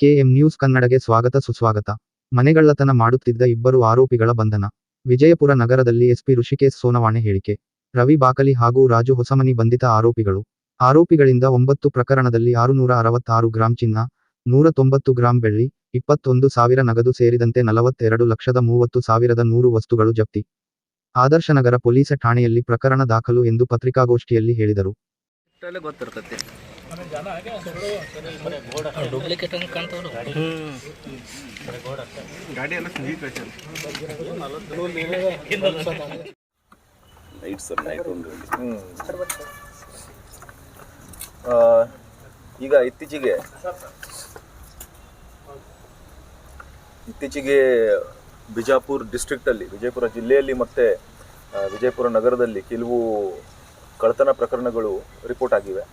KM news ಕನ್ನಡಗೆ ಸ್ವಾಗತ ಸುಸ್ವಾಗತ. ಮನೆಗಳ್ಳತನ ಮಾಡುತ್ತಿದ್ದ ಇಬ್ಬರು ಆರೋಪಿಗಳ ಬಂಧನ. ವಿಜಯಪುರ ನಗರದಲ್ಲಿ ಎಸ್ಪಿ ಋಷಿಕೇಶ್ ಸೋನವಾಣೆ ಹೇಳಿಕೆ. ರವಿ ಬಾಕಲಿ ಹಾಗೂ ರಾಜು ಹೊಸಮನಿ ಬಂಧಿತ ಆರೋಪಿಗಳು. ಆರೋಪಿಗಳಿಂದ ಒಂಬತ್ತು ಪ್ರಕರಣದಲ್ಲಿ ಆರುನೂರ ಅರವತ್ತಾರು ಗ್ರಾಂ ಚಿನ್ನ, ನೂರ ತೊಂಬತ್ತು ಗ್ರಾಂ ಬೆಳ್ಳಿ, ಇಪ್ಪತ್ತೊಂದು ಸಾವಿರ ನಗದು ಸೇರಿದಂತೆ ನಲವತ್ತೆರಡು ಲಕ್ಷದ ಮೂವತ್ತು ಸಾವಿರದ ನೂರು ವಸ್ತುಗಳು ಜಪ್ತಿ. ಆದರ್ಶನಗರ ಪೊಲೀಸ ಠಾಣೆಯಲ್ಲಿ ಪ್ರಕರಣ ದಾಖಲು ಎಂದು ಪತ್ರಿಕಾಗೋಷ್ಠಿಯಲ್ಲಿ ಹೇಳಿದರು. ಡೂಪ್ಲಿಕೇಟ್ ಗಾಡಿ ಎಲ್ಲ ನೈಟ್ ಸರ್. ಆ, ಈಗ ಇತ್ತೀಚೆಗೆ ಇತ್ತೀಚೆಗೆ ಬಿಜಾಪುರ ಡಿಸ್ಟ್ರಿಕ್ಟಲ್ಲಿ ವಿಜಯಪುರ ಜಿಲ್ಲೆಯಲ್ಲಿ ಮತ್ತು ವಿಜಯಪುರ ನಗರದಲ್ಲಿ ಕೆಲವು ಕಳ್ತನ ಪ್ರಕರಣಗಳು ರಿಪೋರ್ಟ್ ಆಗಿವೆ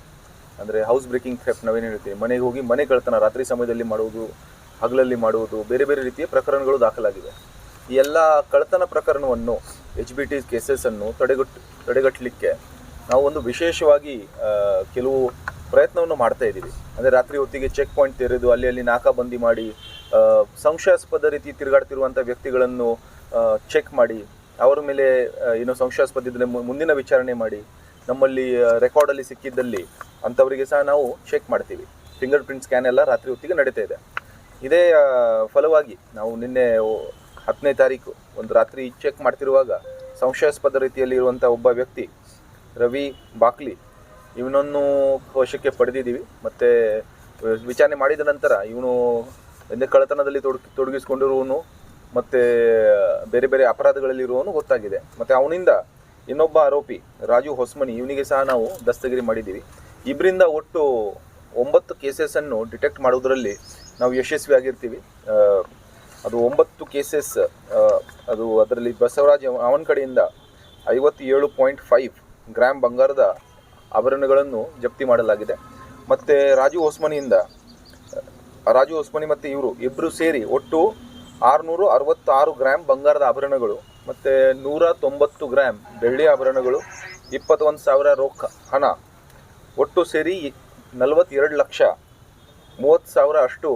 ಅಂದರೆ ಹೌಸ್ ಬ್ರೇಕಿಂಗ್ ಥೆಫ್ಟ್ ನಾವೇನು ಹೇಳ್ತೀವಿ? ಮನೆಗೆ ಹೋಗಿ ಮನೆ ಕಳ್ತನ, ರಾತ್ರಿ ಸಮಯದಲ್ಲಿ ಮಾಡುವುದು, ಹಗಲಲ್ಲಿ ಮಾಡುವುದು, ಬೇರೆ ಬೇರೆ ರೀತಿಯ ಪ್ರಕರಣಗಳು ದಾಖಲಾಗಿವೆ ಈ ಎಲ್ಲ ಕಳ್ತನ ಪ್ರಕರಣವನ್ನು ಎಚ್ ಬಿ ಟಿ ಕೇಸಸನ್ನು ತಡೆಗಟ್ಟು ತಡೆಗಟ್ಟಲಿಕ್ಕೆ ನಾವು ಒಂದು ವಿಶೇಷವಾಗಿ ಕೆಲವು ಪ್ರಯತ್ನವನ್ನು ಮಾಡ್ತಾ ಇದ್ದೀವಿ. ಅಂದರೆ ರಾತ್ರಿ ಹೊತ್ತಿಗೆ ಚೆಕ್ ಪಾಯಿಂಟ್ ತೆರೆದು ಅಲ್ಲಿ ಅಲ್ಲಿ ನಾಕಾಬಂದಿ ಮಾಡಿ ಸಂಶಯಾಸ್ಪದ ರೀತಿ ತಿರುಗಾಡ್ತಿರುವಂಥ ವ್ಯಕ್ತಿಗಳನ್ನು ಚೆಕ್ ಮಾಡಿ, ಅವರ ಮೇಲೆ ಏನೋ ಸಂಶಯಾಸ್ಪದ ಇದ್ದರೆ ಮುಂದಿನ ವಿಚಾರಣೆ ಮಾಡಿ, ನಮ್ಮಲ್ಲಿ ರೆಕಾರ್ಡಲ್ಲಿ ಸಿಕ್ಕಿದ್ದಲ್ಲಿ ಅಂಥವರಿಗೆ ಸಹ ನಾವು ಚೆಕ್ ಮಾಡ್ತೀವಿ. ಫಿಂಗರ್ ಪ್ರಿಂಟ್ ಸ್ಕ್ಯಾನ್ ಎಲ್ಲ ರಾತ್ರಿ ಹೊತ್ತಿಗೆ ನಡೀತಾ ಇದೆ. ಇದೇ ಫಲವಾಗಿ ನಾವು ನಿನ್ನೆ ಹತ್ತನೇ ತಾರೀಕು ಒಂದು ರಾತ್ರಿ ಚೆಕ್ ಮಾಡ್ತಿರುವಾಗ ಸಂಶಯಾಸ್ಪದ ರೀತಿಯಲ್ಲಿ ಇರುವಂಥ ಒಬ್ಬ ವ್ಯಕ್ತಿ, ರವಿ ಬಾಕ್ಲಿ, ಇವನನ್ನು ವಶಕ್ಕೆ ಪಡೆದಿದ್ದೀವಿ. ಮತ್ತು, ವಿಚಾರಣೆ ಮಾಡಿದ ನಂತರ ಇವನು ಎಂದೇ ಕಳ್ಳತನದಲ್ಲಿ ತೊಡ ತೊಡಗಿಸಿಕೊಂಡಿರುವನು ಮತ್ತು ಬೇರೆ ಬೇರೆ ಅಪರಾಧಗಳಲ್ಲಿರುವವನು ಗೊತ್ತಾಗಿದೆ. ಮತ್ತು ಅವನಿಂದ ಇನ್ನೊಬ್ಬ ಆರೋಪಿ ರಾಜು ಹೊಸ್ಮನಿ, ಇವನಿಗೆ ಸಹ ನಾವು ದಸ್ತಗಿರಿ ಮಾಡಿದ್ದೀವಿ. ಇಬ್ಬರಿಂದ ಒಟ್ಟು ಒಂಬತ್ತು ಕೇಸಸನ್ನು ಡಿಟೆಕ್ಟ್ ಮಾಡುವುದರಲ್ಲಿ ನಾವು ಯಶಸ್ವಿಯಾಗಿರ್ತೀವಿ. ಆಗಿರ್ತೀವಿ ಅದು ಒಂಬತ್ತು ಕೇಸಸ್ ಅದು ಅದರಲ್ಲಿ ಬಸವರಾಜ್ ಅವನ ಕಡೆಯಿಂದ ಐವತ್ತೇಳು ಪಾಯಿಂಟ್ ಫೈವ್ ಗ್ರಾಮ್ ಬಂಗಾರದ ಆಭರಣಗಳನ್ನು ಜಪ್ತಿ ಮಾಡಲಾಗಿದೆ. ಮತ್ತು ರಾಜು ಹೊಸ್ಮನಿಯಿಂದ ರಾಜು ಹೊಸ್ಮನಿ ಮತ್ತು ಇವರು ಇಬ್ಬರು ಸೇರಿ ಒಟ್ಟು ಆರುನೂರು ಅರವತ್ತಾರು ಗ್ರಾಮ್ ಬಂಗಾರದ ಆಭರಣಗಳು, ಮತ್ತು ನೂರ ತೊಂಬತ್ತು ಗ್ರಾಮ್ ಬೆಳ್ಳಿ ಆಭರಣಗಳು, ಇಪ್ಪತ್ತೊಂದು ಸಾವಿರ ರೊಕ್ಕ ಹಣ ಒಟ್ಟು ಸೇರಿ ನಲವತ್ತೆರಡು ಲಕ್ಷ ಮೂವತ್ತು ಸಾವಿರ ಅಷ್ಟು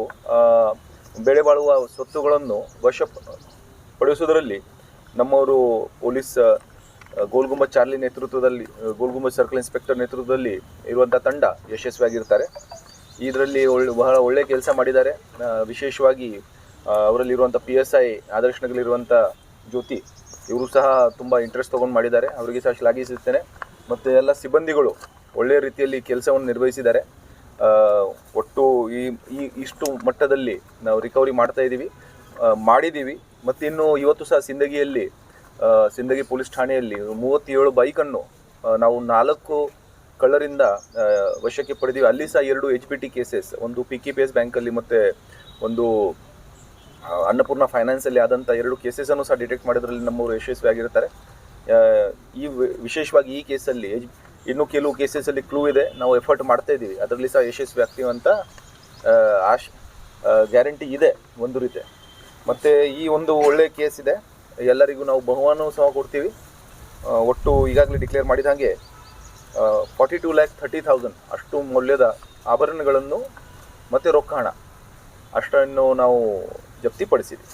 ಬೆಳೆ ಬಾಳುವ ಸ್ವತ್ತುಗಳನ್ನು ವಶ ಪಡಿಸುವುದರಲ್ಲಿ ನಮ್ಮವರು ಪೊಲೀಸ್ ಗೋಲ್ಗುಂಬ ಚಾರ್ಲಿ ನೇತೃತ್ವದಲ್ಲಿ ಗೋಲ್ಗುಂಬ ಸರ್ಕಲ್ ಇನ್ಸ್ಪೆಕ್ಟರ್ ನೇತೃತ್ವದಲ್ಲಿ ಇರುವಂಥ ತಂಡ ಯಶಸ್ವಿಯಾಗಿರ್ತಾರೆ ಇದರಲ್ಲಿ ಒಳ್ಳೆ, ಬಹಳ ಒಳ್ಳೆ ಕೆಲಸ ಮಾಡಿದ್ದಾರೆ. ವಿಶೇಷವಾಗಿ ಅವರಲ್ಲಿರುವಂಥ ಪಿ ಎಸ್ ಐ ಆದರ್ಶನಗಲಿರುವಂಥ ಜ್ಯೋತಿ, ಇವರು ಸಹ ತುಂಬ ಇಂಟ್ರೆಸ್ಟ್ ತೊಗೊಂಡು ಮಾಡಿದ್ದಾರೆ. ಅವರಿಗೆ ಸಹ ಶ್ಲಾಘಿಸುತ್ತೇನೆ. ಮತ್ತು ಎಲ್ಲ ಸಿಬ್ಬಂದಿಗಳು ಒಳ್ಳೆಯ ರೀತಿಯಲ್ಲಿ ಕೆಲಸವನ್ನು ನಿರ್ವಹಿಸಿದ್ದಾರೆ. ಒಟ್ಟು ಈ ಇಷ್ಟು ಮಟ್ಟದಲ್ಲಿ ನಾವು ರಿಕವರಿ ಮಾಡ್ತಾ ಇದ್ದೀವಿ. ಮಾಡಿದ್ದೀವಿ. ಮತ್ತಿನ್ನು ಇವತ್ತು ಸಹ ಸಿಂದಗಿಯಲ್ಲಿ ಸಿಂದಗಿ ಪೊಲೀಸ್ ಠಾಣೆಯಲ್ಲಿ ಮೂವತ್ತೇಳು ಬೈಕನ್ನು ನಾವು ನಾಲ್ಕು ಕಳ್ಳರಿಂದ ವಶಕ್ಕೆ ಪಡೆದೀವಿ. ಅಲ್ಲಿ ಸಹ ಎರಡು ಎಚ್ ಪಿ ಟಿ ಕೇಸಸ್ ಒಂದು ಪಿ ಕೆ ಪಿ ಎಸ್ ಬ್ಯಾಂಕಲ್ಲಿ ಮತ್ತು ಒಂದು ಅನ್ನಪೂರ್ಣ ಫೈನಾನ್ಸಲ್ಲಿ ಆದಂಥ ಎರಡು ಕೇಸಸನ್ನು ಸಹ ಡಿಟೆಕ್ಟ್ ಮಾಡಿದ್ರಲ್ಲಿ ನಮ್ಮವರು ಯಶಸ್ವಿಯಾಗಿರ್ತಾರೆ ಈ ವಿಶೇಷವಾಗಿ ಈ ಕೇಸಲ್ಲಿ ಎಜ್- ಇನ್ನೂ ಕೆಲವು ಕೇಸಸಲ್ಲಿ ಕ್ಲೂ ಇದೆ. ನಾವು ಎಫರ್ಟ್ ಮಾಡ್ತಾ ಇದ್ದೀವಿ. ಅದರಲ್ಲಿ ಸಹ ಯಶಸ್ವಿ ಆಗ್ತೀವಿ ಅಂತ ಆಶ್ ಗ್ಯಾರಂಟಿ ಇದೆ ಒಂದು ರೀತಿ. ಮತ್ತು ಈ ಒಂದು ಒಳ್ಳೆಯ ಕೇಸ್ ಇದೆ. ಎಲ್ಲರಿಗೂ ನಾವು ಬಹುಮಾನವೂ ಸಹ ಕೊಡ್ತೀವಿ. ಒಟ್ಟು ಈಗಾಗಲೇ ಡಿಕ್ಲೇರ್ ಮಾಡಿದ ಹಾಗೆ forty two lakh thirty thousand ಅಷ್ಟು ಮೌಲ್ಯದ ಆಭರಣಗಳನ್ನು ಮತ್ತು ರೊಕ್ಕ ಹಣ ಅಷ್ಟನ್ನು ನಾವು ಜಪ್ತಿಪಡಿಸಿದ್ವಿ?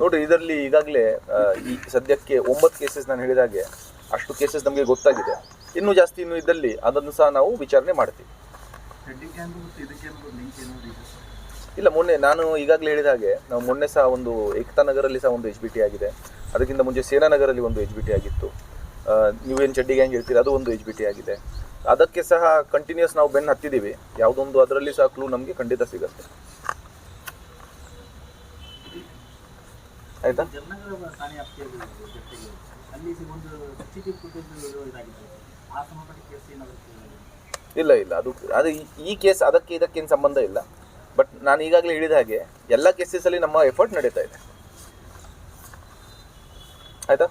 ನೋಡ್ರಿ, ಇದರಲ್ಲಿ ಈಗಾಗಲೇ ಈ ಸದ್ಯಕ್ಕೆ ಒಂಬತ್ತು ಕೇಸಸ್ ನಾನು ಹೇಳಿದ ಹಾಗೆ ಅಷ್ಟು ಕೇಸಸ್ ನಮಗೆ ಗೊತ್ತಾಗಿದೆ. ಇನ್ನೂ ಜಾಸ್ತಿ ಇನ್ನೂ ಇದ್ದಲ್ಲಿ ಅದನ್ನು ಸಹ ನಾವು ವಿಚಾರಣೆ ಮಾಡ್ತೀವಿ. ಇಲ್ಲ, ಮೊನ್ನೆ ನಾನು ಈಗಾಗಲೇ ಹೇಳಿದ ಹಾಗೆ, ನಾವು ಮೊನ್ನೆ ಸಹ ಒಂದು ಏಕತಾ ನಗರಲ್ಲಿ ಸಹ ಒಂದು ಎಚ್ ಬಿ ಟಿ ಆಗಿದೆ. ಅದಕ್ಕಿಂತ ಮುಂಚೆ ಸೇನಾನಗರಲ್ಲಿ ಒಂದು ಎಚ್ ಬಿ ಟಿ ಆಗಿತ್ತು. ನೀವು ನೀವೇನು ಚಡ್ಡಿ ಗ್ಯಾಂಗ್ ಹೇಳ್ತೀರಿ ಅದು ಒಂದು ಎಚ್ ಬಿ ಟಿ ಆಗಿದೆ. ಅದಕ್ಕೆ ಸಹ ಕಂಟಿನ್ಯೂಸ್ ನಾವು ಬೆನ್ನು ಹತ್ತಿದ್ದೀವಿ. ಯಾವುದೊಂದು ಅದರಲ್ಲಿ ಸಹ ಕ್ಲೂ ನಮಗೆ ಖಂಡಿತ ಸಿಗುತ್ತೆ. ಆಯ್ತಾ? ಜಯನಗರ ಠಾಣೆ ವ್ಯಾಪ್ತಿಯಲ್ಲಿ ಜೊತೆಗೆ ಅಲ್ಲಿ ಒಂದು ಸಿ ಟಿ ಫುಟೇಜ್ ಇದಾಗಿದೆ ಆ ಸಂಬಂಧಪಟ್ಟ ಕೇಸ್ ಏನಾದರೂ ಇಲ್ಲ ಇಲ್ಲ. ಅದು ಅದು ಈ- ಈ ಕೇಸ್ ಅದಕ್ಕೆ ಇದಕ್ಕೇನು ಸಂಬಂಧ ಇಲ್ಲ. ಬಟ್ ನಾನು ಈಗಾಗಲೇ ಹೇಳಿದ ಹಾಗೆ ಎಲ್ಲ ಕೇಸಸಲ್ಲಿ ನಮ್ಮ ಎಫರ್ಟ್ ನಡೀತಾ ಇದೆ. ಆಯ್ತಾ?